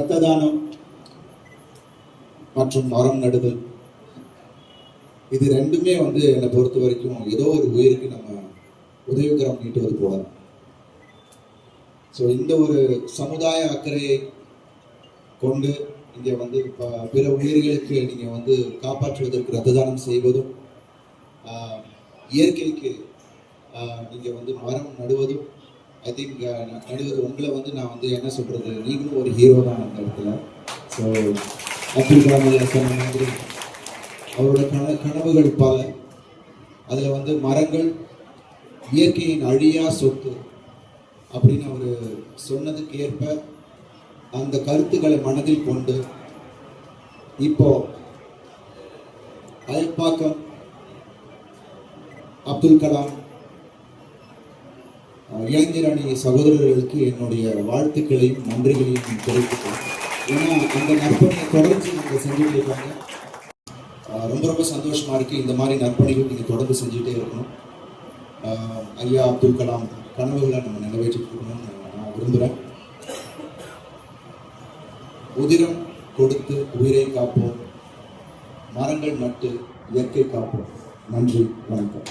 ரத்ததானம் மற்றும் மரம் நடுதல். இது ரெண்டுமே வந்து என்னை பொறுத்த வரைக்கும் ஏதோ ஒரு உயிருக்கு நம்ம உதவிகரம் நீட்டுவது போல. ஸோ இந்த ஒரு சமுதாய அக்கறையை கொண்டு இங்கே வந்து பிற உயிர்களுக்கு நீங்கள் வந்து காப்பாற்றுவதற்கு ரத்த தானம் செய்வதும் ஆஹ், இயற்கைக்கு நீங்கள் வந்து மரம் நடுவதும் ஐ திங்க் நடுவது உங்களை வந்து நான் வந்து என்ன சொல்கிறது நீங்களும் ஒரு ஹீரோ தான் அந்த இடத்துல. ஸோ அப்துல் கலாம் ஐயா சொன்ன மாதிரி அவரோட கன கனவுகள் பல. அதில் வந்து மரங்கள் இயற்கையின் அழியா சொத்து அப்படின்னு அவர் சொன்னதுக்கு ஏற்ப அந்த கருத்துக்களை மனதில் கொண்டு இப்போ அயப்பாக்கம் அப்துல் கலாம் இளைஞரணி இளைஞர் சகோதரர்களுக்கு என்னுடைய வாழ்த்துக்களையும் நன்றிகளையும் தெரிவித்துக்கிறேன் ஏன்னா அந்த நற்பணியை தொடர்ந்து நீங்கள் செஞ்சுட்டு இருக்காங்க. ரொம்ப ரொம்ப சந்தோஷமா இருக்கு. இந்த மாதிரி நற்பணிகள் நீங்கள் தொடர்ந்து செஞ்சுட்டே இருக்கணும். ஐயா அப்துல் கலாம் கனவுகளை நம்ம நிறைவேற்றிட்டு இருக்கணும்னு நான் விரும்புகிறேன் உதிரம் கொடுத்து உயிரை காப்போம். மரங்கள் நட்டு இயற்கை காப்போம். நன்றி வணக்கம்.